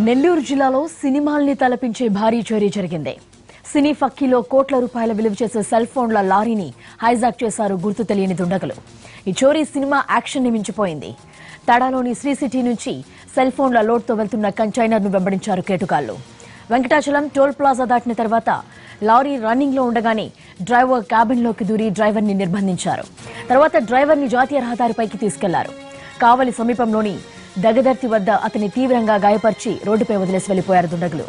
నెల్లూరు జిల్లాలో సినిమాల్ని తలపించే భారీ చోరీ జరిగింది. సినీ ఫక్కీలో కోట్ల రూపాయల విలువ చేసే సెల్ ఫోన్ల లారీని హైజాక్ చేశారు గుర్తు తెలియని దుండగులు. ఈ చోరీ సినిమా యాక్షన్ని మించిపోయింది. తడాలోని శ్రీ సిటీ నుంచి సెల్ ఫోన్ల లోడ్తో వెళ్తున్న కంటైనర్ను వెంబడించారు కేటుకాళ్ళు వెంకటాచలం టోల్ ప్లాజా దాటిన తర్వాత లారీ రన్నింగ్లో ఉండగానే డ్రైవర్ క్యాబిన్లోకి దూరి డ్రైవర్ని నిర్బంధించారు. తర్వాత డ్రైవర్ని జాతీయ రహదారిపైకి తీసుకెళ్ళారు. కావలి సమీపంలోని దగదర్తి వద్ద అతని తీవ్రంగా గాయపరిచి రోడ్డుపై వదిలేసి వెళ్ళిపోయారు దుండగులు.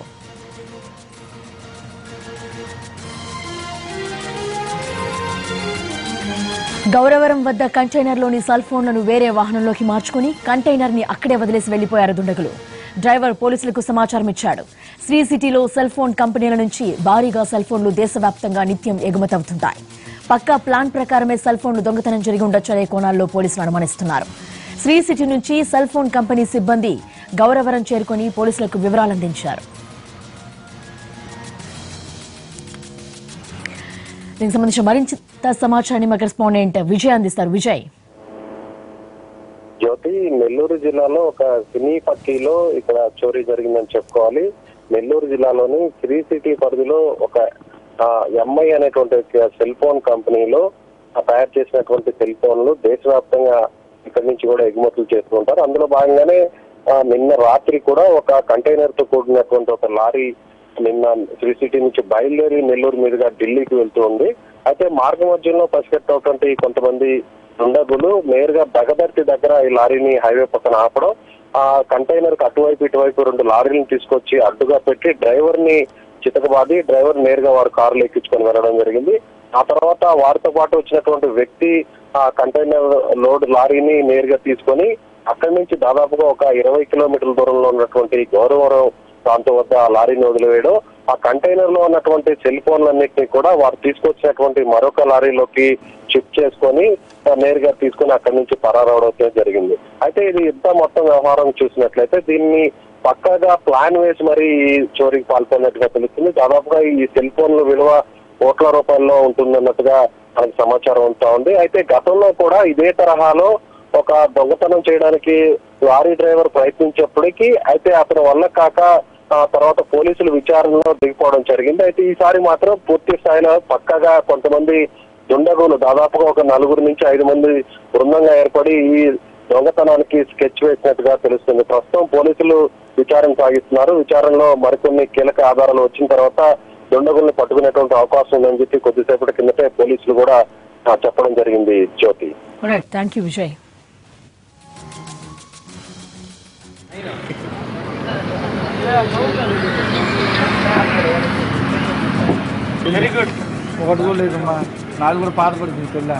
గౌరవరం వద్ద కంటైనర్లోని సెల్ ఫోన్లను వేరే వాహనంలోకి మార్చుకుని కంటైనర్ని అక్కడే వదిలేసి వెళ్ళిపోయారు దుండగులు. డ్రైవర్ పోలీసులకు సమాచారం ఇచ్చాడు. శ్రీ సిటీలో సెల్ ఫోన్ కంపెనీల నుంచి భారీగా సెల్ ఫోన్లు దేశవ్యాప్తంగా నిత్యం ఎగుమతవుతుంటాయి. పక్కా ప్లాన్ ప్రకారమే సెల్ ఫోన్లు దొంగతనం జరిగి ఉండొచ్చనే కోణాల్లో పోలీసులు అనుమానిస్తున్నారు. శ్రీ సిటీ నుంచి సెల్ ఫోన్ కంపెనీ సిబ్బంది గౌరవరం చేరుకుని పోలీసులకు వివరాలు అందించారు దీనికి సంబంధించిన మరింత సమాచారాన్ని మా కరెస్పాండెంట్ విజయ్ అందిస్తారు. విజయ్. జ్యోతి నెల్లూరు జిల్లాలో ఒక సినీ పట్టీలో ఇక్కడ చోరీ జరిగిందని చెప్పుకోవాలి. నెల్లూరు జిల్లాలోని శ్రీ సిటీ పరిధిలో ఒక ఎంఐ అనేటువంటి సెల్ ఫోన్ కంపెనీలో తయారు చేసినటువంటి సెల్ ఫోన్లు దేశవ్యాప్తంగా ఇక్కడి నుంచి కూడా ఎగుమతులు చేస్తూ ఉంటారు. అందులో భాగంగానే నిన్న రాత్రి కూడా ఒక కంటైనర్తో కూడినటువంటి ఒక లారీ నిన్న శ్రీ సిటీ నుంచి బయలుదేరి నెల్లూరు మీదుగా ఢిల్లీకి వెళ్తూ ఉంది. అయితే మార్గ మధ్యంలో పసిగట్టేటువంటి కొంతమంది దుండగులు నేరుగా దగదర్తి దగ్గర ఈ లారీని హైవే పక్కన ఆపడం ఆ కంటైనర్కు అటువైపు ఇటువైపు రెండు లారీలను తీసుకొచ్చి అడ్డుగా పెట్టి డ్రైవర్ని చితకబాది డ్రైవర్ నేరుగా వారు కారులో ఎక్కించుకొని వెళ్ళడం జరిగింది. ఆ తర్వాత వారితో పాటు వచ్చినటువంటి వ్యక్తి ఆ కంటైనర్ లోడ్ లారీని నేరుగా తీసుకొని అక్కడి నుంచి దాదాపుగా ఒక ఇరవై కిలోమీటర్ల దూరంలో ఉన్నటువంటి గౌరవరం ప్రాంతం వద్ద ఆ లారీని వదిలివేయడం ఆ కంటైనర్లో ఉన్నటువంటి సెల్ ఫోన్లన్నింటినీ కూడా వారు తీసుకొచ్చినటువంటి మరొక లారీలోకి షిఫ్ట్ చేసుకొని నేరుగా తీసుకొని అక్కడి నుంచి పరారవడం జరిగింది. అయితే ఇది ఇంత మొత్తం వ్యవహారం చూసినట్లయితే దీన్ని పక్కాగా ప్లాన్ వేసి మరి ఈ చోరీకి పాల్పడినట్టుగా తెలుస్తుంది. దాదాపుగా ఈ సెల్ ఫోన్ల విలువ కోట్ల రూపాయల్లో ఉంటుందన్నట్టుగా మనకి సమాచారం ఉంటా ఉంది. అయితే గతంలో కూడా ఇదే తరహాలో ఒక దొంగతనం చేయడానికి లారీ డ్రైవర్ ప్రయత్నించేప్పటికీ అయితే అతని వల్ల కాక తర్వాత పోలీసులు విచారణలో దిగిపోవడం జరిగింది. అయితే ఈసారి మాత్రం పూర్తి స్థాయిలో పక్కగా కొంతమంది దుండగులు దాదాపుగా ఒక నలుగురు నుంచి ఐదు మంది బృందంగా ఏర్పడి ఈ దొంగతనానికి స్కెచ్ వేసినట్టుగా తెలుస్తుంది. ప్రస్తుతం పోలీసులు విచారణ సాగిస్తున్నారు. విచారణలో మరికొన్ని కీలక ఆధారాలు వచ్చిన తర్వాత దుండగుల్ని పట్టుకునేటువంటి అవకాశం ఉందని చెప్పి కొద్దిసేపటి కిందటే పోలీసులు కూడా చెప్పడం జరిగింది Jyothi. Thank you Vijay very good ఒకటి కూడా లేదమ్మా. నాది కూడా పాత పడుతుంది పెళ్ళ